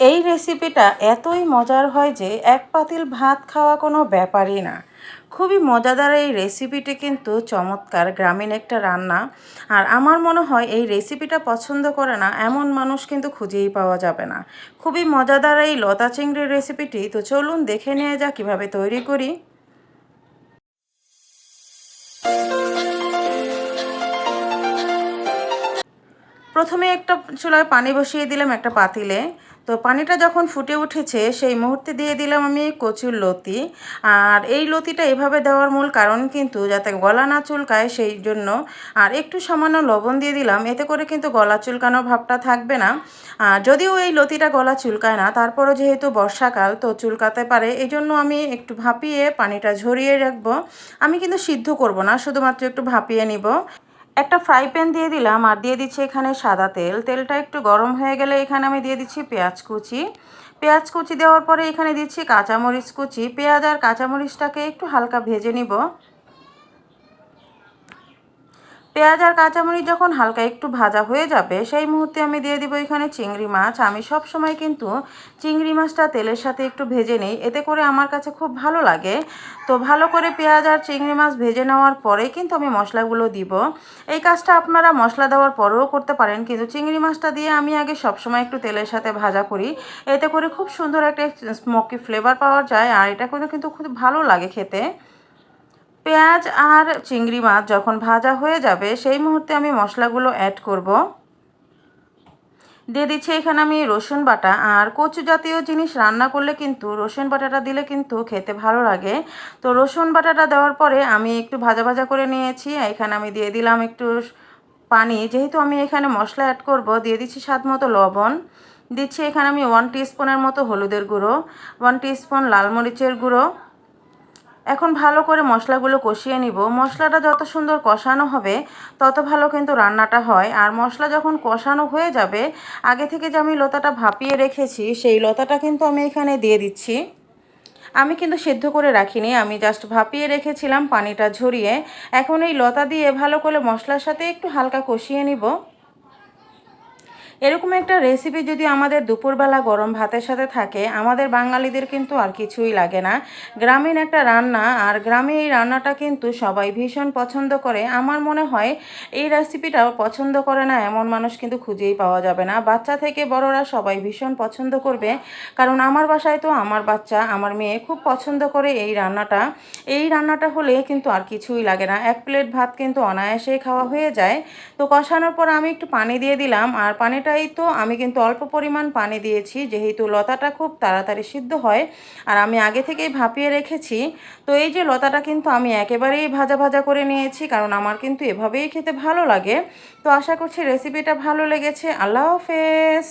এই রেসিপিটা এতই মজার হয় যে এক পাতিল ভাত খাওয়া কোনো ব্যাপারই না। খুবই মজাদার এই রেসিপিটি কিন্তু চমৎকার, গ্রামীণ একটা রান্না। আর আমার মনে হয় এই রেসিপিটা পছন্দ করে না, এমন মানুষ কিন্তু খুঁজেই পাওয়া যাবে না। খুবই মজাদার এই লতা চিংড়ির রেসিপিটি তো চলুন দেখে নিয়ে যা কীভাবে তৈরি করি। প্রথমে একটা চুলায় পানি বসিয়ে দিলাম একটা পাতিলে। তো পানিটা যখন ফুটে উঠেছে, সেই মুহূর্তে দিয়ে দিলাম আমি কচুর লতি। আর এই লতিটা এভাবে দেওয়ার মূল কারণ কিন্তু যাতে গলা না চুলকায়, সেই জন্য আর একটু সামান্য লবণ দিয়ে দিলাম। এতে করে কিন্তু গলা চুলকানোর ভাবটা থাকবে না। আর যদিও এই লতিটা গলা চুলকায় না, তারপরও যেহেতু বর্ষাকাল তো চুলকাতে পারে এই জন্য আমি একটু ভাপিয়ে পানিটা ঝরিয়ে রাখব। আমি কিন্তু সিদ্ধ করব না, শুধুমাত্র একটু ভাপিয়ে নিব। একটা ফ্রাই প্যান দিয়ে দিলাম আর দিয়ে দিচ্ছি এখানে সাদা তেল। তেলটা একটু গরম হয়ে গেলে এখানে আমি দিয়ে দিচ্ছি পেঁয়াজ কুচি। পেঁয়াজ কুচি দেওয়ার পরে এখানে দিচ্ছি কাঁচামরিচ কুচি। পেঁয়াজ আর কাঁচামরিচটাকে একটু হালকা ভেজে নিব। পেঁয়াজ আর কাঁচামরিচ যখন হালকা একটু ভাজা হয়ে যাবে, সেই মুহূর্তে আমি দিয়ে দিব এখানে চিংড়ি মাছ। আমি সব সময় কিন্তু চিংড়ি মাছটা তেলের সাথে একটু ভেজে নিই, এতে করে আমার কাছে খুব ভালো লাগে। তো ভালো করে পেঁয়াজ আর চিংড়ি মাছ ভেজে নেওয়ার পরে কিন্তু আমি মশলাগুলো দিব। এই কাজটা আপনারা মশলা দেওয়ার পরেও করতে পারেন, কিন্তু চিংড়ি মাছটা দিয়ে আমি আগে সবসময় একটু তেলের সাথে ভাজা করি। এতে করে খুব সুন্দর একটা স্মোকি ফ্লেভার পাওয়া যায়, আর এটা করে কিন্তু খুব ভালো লাগে খেতে। পেঁয়াজ আর চিংড়ি মাছ যখন ভাজা হয়ে যাবে, সেই মুহূর্তে আমি মশলাগুলো অ্যাড করব। দিয়ে দিচ্ছি এখানে আমি রসুন বাটা। আর কচু জাতীয় জিনিস রান্না করলে কিন্তু, রসুন বাটাটা দিলে কিন্তু খেতে ভালো লাগে। তো রসুন বাটাটা দেওয়ার পরে আমি একটু ভাজা ভাজা করে নিয়েছি। এখানে আমি দিয়ে দিলাম একটু পানি। যেহেতু আমি এখানে মশলা অ্যাড করব, দিয়ে দিচ্ছি স্বাদ মতো লবণ। দিচ্ছি এখানে আমি ওয়ান টিস্পুনের মতো হলুদের গুঁড়ো ওয়ান টিস্পুন লাল মরিচের গুঁড়ো। এখন ভালো করে মশলাগুলো কষিয়ে নিব। মশলাটা যত সুন্দর কষানো হবে, তত ভালো কিন্তু রান্নাটা হয়। আর মশলা যখন কষানো হয়ে যাবে, আগে থেকে যে আমি লতাটা ভাপিয়ে রেখেছি, সেই লতাটা কিন্তু আমি এখানে দিয়ে দিচ্ছি। আমি কিন্তু সেদ্ধ করে রাখিনি, আমি জাস্ট ভাপিয়ে রেখেছিলাম পানিটা ঝরিয়ে। এখন এই লতা দিয়ে ভালো করে মশলার সাথে একটু হালকা কষিয়ে নিব। এরকম একটা রেসিপি যদি আমাদের দুপুরবেলা গরম ভাতের সাথে থাকে, আমাদের বাঙালিদের কিন্তু আর কিছুই লাগে না। গ্রামীণ একটা রান্না, আর গ্রামে এই রান্নাটা কিন্তু সবাই ভীষণ পছন্দ করে। আমার মনে হয় এই রেসিপিটাও পছন্দ করে না, এমন মানুষ কিন্তু খুঁজেই পাওয়া যাবে না। বাচ্চা থেকে বড়রা সবাই ভীষণ পছন্দ করবে, কারণ আমার বাসায় তো আমার বাচ্চা, আমার মেয়ে খুব পছন্দ করে এই রান্নাটা। এই রান্নাটা হলে কিন্তু আর কিছুই লাগে না। এক প্লেট ভাত কিন্তু অনায়াসেই খাওয়া হয়ে যায়। তো কষানোর পর আমি একটু পানি দিয়ে দিলাম, আর পানিটা লতাটাই তো আমি কিন্তু অল্প পরিমাণ পানি দিয়েছি, যেহেতু লতাটা খুব তাড়াতাড়ি সিদ্ধ হয় আর আমি আগে থেকেই ভাপিয়ে রেখেছি। তো এই যে লতাটা কিন্তু আমি একেবারেই ভাজা ভাজা করে নিয়েছি, কারণ আমার কিন্তু এভাবেই খেতে ভালো লাগে। তো আশা করছি রেসিপিটা ভালো লেগেছে। আল্লাহ হাফেজ!